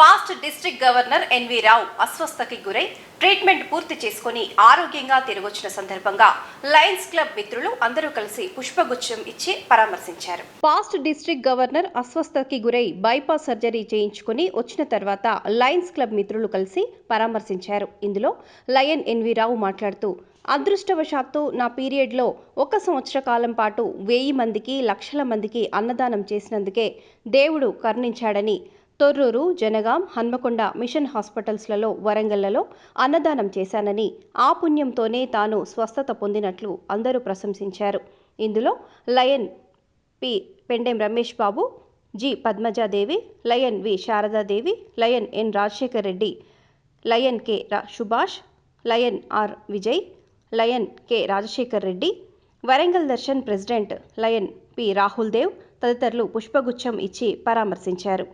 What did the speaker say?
Past district governor NV Rao అస్వస్థకి గురై treatment పూర్తి చేసుకుని ఆరోగ్యంగా తిరిగొచ్చిన సందర్భంగా లయన్స్ క్లబ్ మిత్రులు అందరూ కలిసి పుష్పగుచ్చం ఇచ్చి పరామర్శించారు. పాస్ట్ డిస్ట్రిక్ట్ గవర్నర్ అస్వస్థకి గురై బైపాస్ సర్జరీ చేయించుకుని వచ్చిన తర్వాత లయన్స్ క్లబ్ మిత్రులు కలిసి పరామర్శించారు. ఇందులో లయన్ ఎన్వి రావు మాట్లాడుతూ అదృష్టవశాత్తు నా పీరియడ్లో ఒక సంవత్సర కాలం పాటు వెయ్యి మందికి లక్షల మందికి అన్నదానం చేసినందుకే దేవుడు కరుణించాడని తొర్రూరు జనగాం హన్మకొండ మిషన్ హాస్పిటల్స్లలో వరంగల్లలో అన్నదానం చేశానని ఆ పుణ్యంతోనే తాను స్వస్థత పొందినట్లు అందరూ ప్రశంసించారు. ఇందులో lion P Pendem Ramesh Babu G Padmajadevi lion V Saradadevi lion N Rajasekhar Reddy lion K Subhash lion R Vijay lion K Rajasekhar Reddy Warangal Darshan president lion P Rahul Dev తదితరులు పుష్పగుచ్చం ఇచ్చి పరామర్శించారు.